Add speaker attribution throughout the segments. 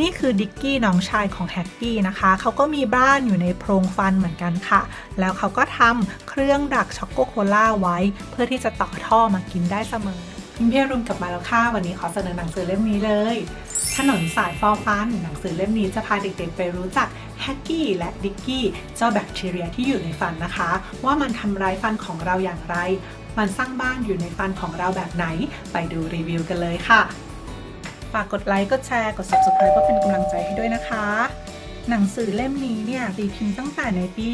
Speaker 1: นี่คือดิกกี้น้องชายของแฮกกี้นะคะ เขาก็มีบ้านอยู่ในโพรงฟันเหมือนกันค่ะ แล้วเขาก็ทำเครื่องดักช็อกโกโคล่าไว้ เพื่อที่จะต่อท่อมากินได้เสมอพิมพ์เพียรุมกลับมาแล้วค่ะ วันนี้ขอเสนอหนังสือเล่มนี้เลย ถนนสายฟอฟัน หนังสือเล่มนี้จะพาเด็กๆไปรู้จักแฮกกี้และดิกกี้เจ้าแบคทีเรียที่อยู่ในฟันนะคะ ว่ามันทำร้ายฟันของเราอย่างไร มันสร้างบ้านอยู่ในฟันของเราแบบไหน ไปดูรีวิวกันเลยค่ะ ฝากกดไลค์ กดแชร์ กด subscribe เพื่อเป็นกำลังใจให้ด้วยนะคะ หนังสือเล่มนี้เนี่ยตีพิมพ์ตั้งแต่ในปี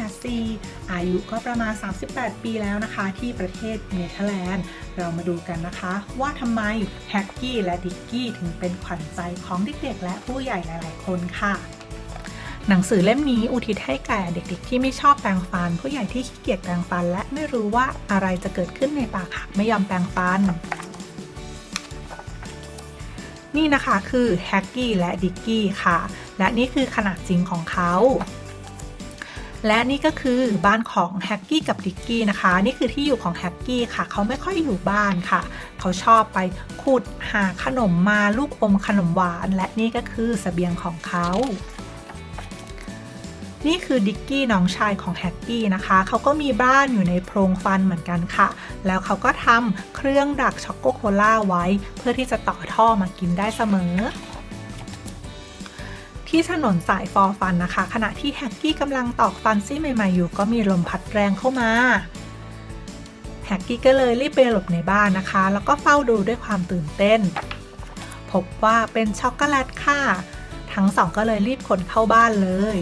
Speaker 1: 1984 อายุก็ประมาณ 38 ปีแล้วนะคะ ที่ประเทศเนเธอร์แลนด์ เรามาดูกันนะคะ ว่าทำไมแฮกกี้และดิกกี้ถึงเป็นขวัญใจของเด็กๆ และผู้ใหญ่หลายๆ คนค่ะหนังสือเล่มนี้อุทิศให้แก่เด็กๆ ที่ไม่ชอบแปรงฟัน ผู้ใหญ่ที่ขี้เกียจแปรงฟัน และไม่รู้ว่าอะไรจะเกิดขึ้นในปากหากไม่ยอมแปรงฟัน นี่นะคะคือแฮกกี้และดิกกี้ค่ะ และนี่คือขนาดจริงของเขาและนี่ก็คือบ้านของแฮกกี้กับดิกกี้นะคะ นี่คือที่อยู่ของแฮกกี้ค่ะ เขาไม่ค่อยอยู่บ้านค่ะ เขาชอบไปขุดหาขนมมาลูกอมขนมหวาน และนี่ก็คือเสบียงของเขา นี่คือดิกกี้น้องชายของแฮกกี้นะคะ เขาก็มีบ้านอยู่ในโพรงฟันเหมือนกันค่ะ แล้วเขาก็ทำเครื่องดักช็อกโกโคล่าไว้ เพื่อที่จะต่อท่อมากินได้เสมอที่ถนนสายฟอร์ฟันนะคะ ขณะที่แฮกกี้กำลังตอกฟันซี่ใหม่ๆอยู่ ก็มีลมพัดแรงเข้ามาแฮกกี้ก็เลยรีบไปหลบในบ้านนะคะ แล้วก็เฝ้าดูด้วยความตื่นเต้น พบว่าเป็นช็อกโกแลตค่ะ ทั้งสองก็เลยรีบขนเข้าบ้านเลย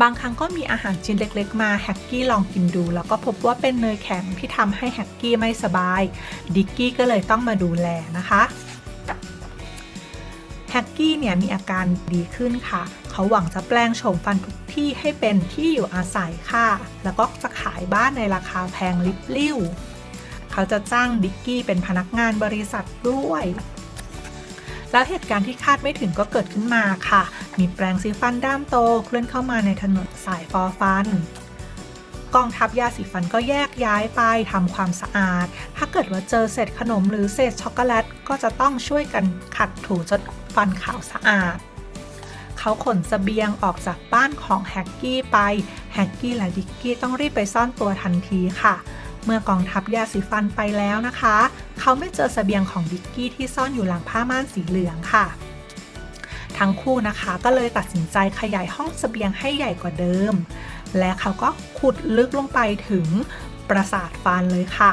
Speaker 1: บางครั้งก็มีอาหารชิ้นเล็กๆ มาแฮกกี้ลองกินดู แล้วก็พบว่าเป็นเนยแข็งที่ทำให้แฮกกี้ไม่สบาย ดิกกี้ก็เลยต้องมาดูแลนะคะแฮกกี้เนี่ยมีอาการดีขึ้นค่ะ เขาหวังจะแปลงโฉมฟันทุกที่ให้เป็นที่อยู่อาศัยค่ะ แล้วก็จะขายบ้านในราคาแพงลิบลิ่ว เขาจะจ้างดิกกี้เป็นพนักงานบริษัทด้วย แล้วเหตุการณ์ที่คาดไม่ถึงก็เกิดขึ้นมาค่ะ มีแปลงสีฟันด้ามโตเคลื่อนเข้ามาในถนนสายฟอฟันกองทัพยาสีฟันก็แยกย้ายไปทำความสะอาด ถ้าเกิดว่าเจอเศษขนมหรือเศษช็อกโกแลตก็จะต้องช่วยกันขัดถูจนฟันขาวสะอาด เขาขนสเสบียงออกจากบ้านของแฮกกี้ไป แฮกกี้และดิกกี้ต้องรีบไปซ่อนตัวทันทีค่ะ เมื่อกองทัพยาสีฟันไปแล้วนะคะ เขาไม่เจอสเสบียงของดิกกี้ที่ซ่อนอยู่หลังผ้าม่านสีเหลืองค่ะ ทั้งคู่นะคะก็เลยตัดสินใจขยายห้องสเสบียงให้ใหญ่กว่าเดิม และเขาก็ขุดลึกลงไปถึงประสาทฟันเลยค่ะ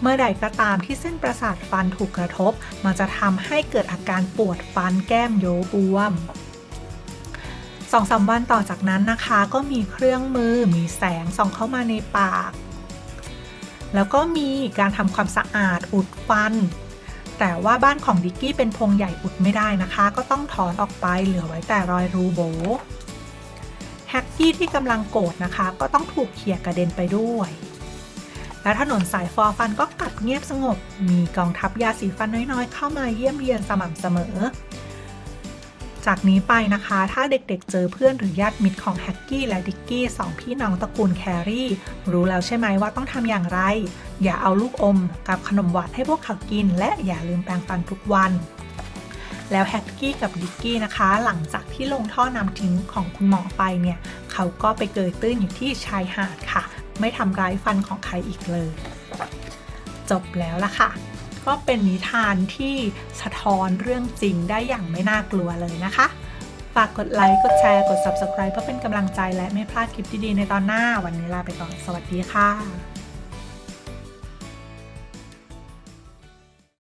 Speaker 1: เมื่อใดก็ตามที่เส้นประสาทฟันถูกกระทบ มันจะทำให้เกิดอาการปวดฟันแก้มโยบวมสองสามวันต่อจากนั้นนะคะ ก็มีเครื่องมือมีแสงส่องเข้ามาในปาก แล้วก็มีการทำความสะอาดอุดฟัน แต่ว่าบ้านของดิกกี้เป็นพงใหญ่อุดไม่ได้นะคะ ก็ต้องถอนออกไปเหลือไว้แต่รอยรูโบแฮกกี้ที่กำลังโกรธนะคะ ก็ต้องถูกเขี่ยกระเด็นไปด้วย และถนนสายฟอร์ฟันก็กลับเงียบสงบ มีกองทัพยาสีฟันน้อยๆ เข้ามาเยี่ยมเยียนสม่ำเสมอ จากนี้ไปนะคะ ถ้าเด็กๆ เจอเพื่อนหรือญาติมิตรของแฮกกี้และดิกกี้สองพี่น้องตระกูลแครี่ รู้แล้วใช่ไหมว่าต้องทำอย่างไร อย่าเอาลูกอมกับขนมหวานให้พวกเขากิน และอย่าลืมแปรงฟันทุกวันแล้วแฮกกี้กับดิกกี้นะคะ หลังจากที่ลงท่อน้ำทิ้งของคุณหมอไปเนี่ย เขาก็ไปเกยตื้นอยู่ที่ชายหาดค่ะ ไม่ทำร้ายฟันของใครอีกเลย จบแล้วล่ะค่ะ ก็เป็นนิทานที่สะท้อนเรื่องจริงได้อย่างไม่น่ากลัวเลยนะคะ ฝากกดไลค์ กดแชร์ กด subscribe เพื่อเป็นกำลังใจและไม่พลาดคลิปดีๆในตอนหน้า วันนี้ลาไปก่อน สวัสดีค่ะ